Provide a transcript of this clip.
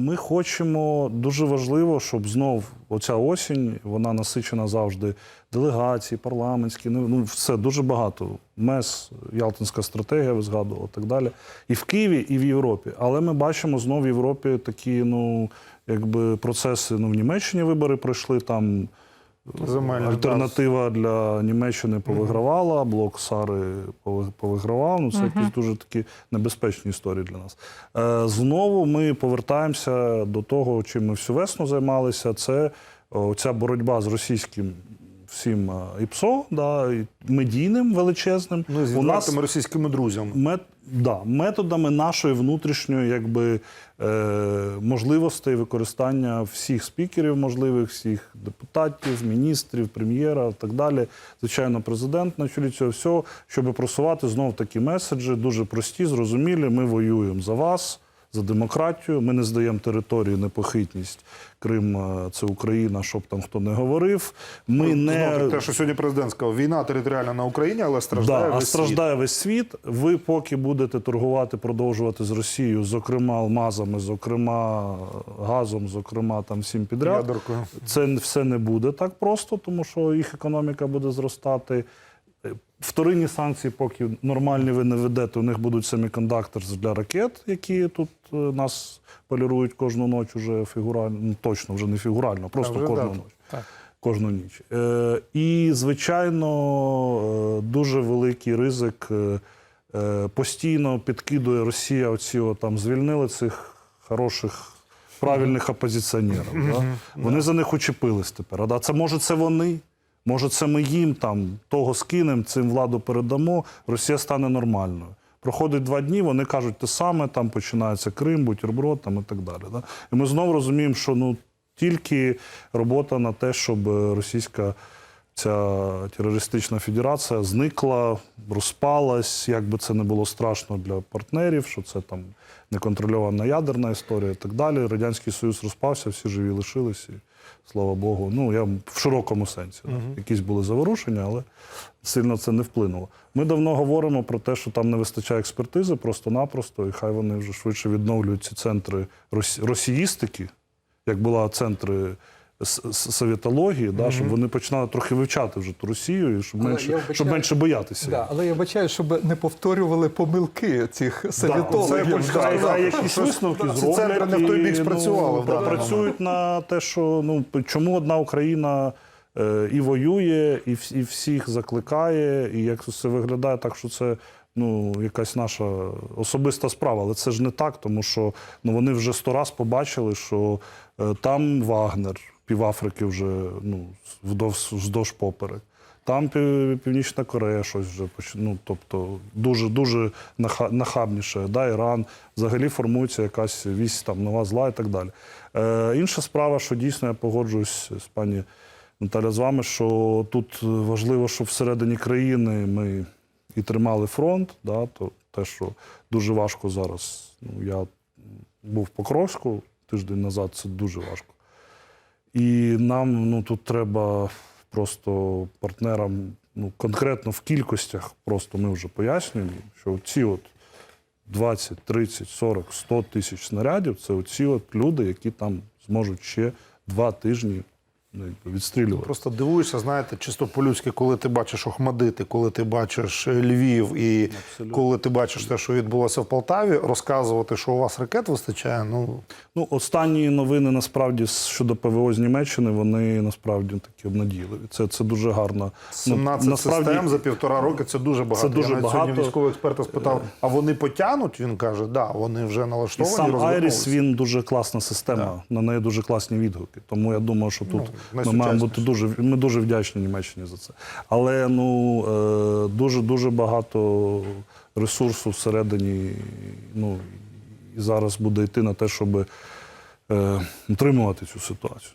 Ми хочемо дуже важливо, щоб знов оця осінь вона насичена завжди делегації, парламентські. Ну, ну все дуже багато. МЕС, Ялтинська стратегія, ви згадували, так далі. І в Києві, і в Європі. Але ми бачимо знов в Європі такі, ну якби процеси. Ну в Німеччині вибори пройшли там. Земельна, Альтернатива для Німеччини повигравала, блок Сари пови- повигравав. Ну, це якісь дуже такі небезпечні історії для нас. Е, знову ми повертаємося до того, чим ми всю весну займалися. Це ця боротьба з російським всім е, ІПСО, да, медійним величезним. Ну, з У нас російськими друзями. мет, да, методами нашої внутрішньої якби, е, можливостей використання всіх спікерів, можливих, всіх депутатів, міністрів, прем'єра і так далі. Звичайно, президент на чолі цього всього, щоб просувати знов такі меседжі, дуже прості, зрозумілі. Ми воюємо за вас. За демократію, ми не здаємо територію, непохитність. Крим е, це Україна, щоб там хто не говорив. Ми не Знову те, що сьогодні президент сказав, війна територіальна на Україні, але страждає Да, а весь страждає весь світ. Ви поки будете торгувати, продовжувати з Росією, зокрема алмазами, зокрема газом, зокрема там всім світ. підряд. ядеркою. Це все не буде так просто, тому що їх економіка буде зростати. Вторинні санкції, поки нормальні ви не ведете, у них будуть семікондуктори для ракет, які тут е, нас полірують кожну ніч уже фігурально, ну точно вже не фігурально, просто вже кожну ніч Так. кожну ніч. Е, і, звичайно, е, дуже великий ризик. Е, постійно підкидує Росія оці о, там звільнили цих хороших. Правильних опозиціонерів. Да? Вони за них учепились тепер. А це може це вони, може це ми їм там того скинемо, цим владу передамо, Росія стане нормальною. Проходить два дні, вони кажуть те саме, там починається Крим, бутерброд там, і так далі. Да? І ми знову розуміємо, що ну, тільки робота на те, щоб е, російська ця терористична федерація зникла, розпалась, як би це не було страшно для партнерів, що це там неконтрольована ядерна історія і так далі. Радянський Союз розпався, всі живі лишилися. І, слава Богу. Ну, я в широкому сенсі. да. Якісь були заворушення, але сильно це не вплинуло. Ми давно говоримо про те, що там не вистачає експертизи просто-напросто, і хай вони вже швидше відновлюють ці центри росіїстики, як була центри совєтології, да, щоб вони починали трохи вивчати вже ту Росію, і щоб Але менше, я вбачаю- щоб менше боятися. Да, але я бачаю, щоб не повторювали помилки цих це совєтологів. хочу хай, хай якісь висновки ці зроблять. центри не в той і, бік спрацювали в даний працюють на те, що ну чому одна Україна е, і воює, і, вс- і всіх закликає, і як це виглядає так, що це. Ну, якась наша особиста справа, але це ж не так, тому що ну вони вже сто раз побачили, що е, там Вагнер, півафрики вже ну вздовж поперек. Там Північна Корея щось вже ну, тобто дуже дуже наха- нахабніше. Да, Іран взагалі формується якась вісь там нова зла і так далі. Е, інша справа, що дійсно я погоджуюсь з пані Наталя з вами, що тут важливо, щоб всередині країни ми і тримали фронт. Да, то те, що дуже важко зараз. Ну, я був в Покровську тиждень назад, це дуже важко. І нам ну, тут треба просто партнерам ну, конкретно в кількостях, просто ми вже пояснюємо, що ці от 20, 30, 40, 100 тисяч снарядів це оці от люди, які там зможуть ще два тижні відстрілювати. Просто дивуєшся, знаєте, чисто по-людськи, коли ти бачиш Охмадити, коли ти бачиш е, Львів і Абсолютно. коли ти бачиш те, що відбулося в Полтаві, розказувати, що у вас ракет вистачає, ну Ну, останні новини насправді щодо ПВО з Німеччини, вони насправді такі обнадійливі. Це, це дуже гарно. 17 Ну, систем за півтора роки це дуже багато. Це дуже Я навіть багато. сьогодні військового експерта спитав, а вони потягнуть? Він каже, да, вони вже І налаштовані, сам Айріс він дуже класна система, на неї дуже класні відгуки. Тому я думаю, що тут Ну, ми маємо бути дуже ми дуже вдячні Німеччині за це. Але ну е, дуже дуже багато ресурсу всередині. Ну і зараз буде йти на те, щоб е, утримувати цю ситуацію.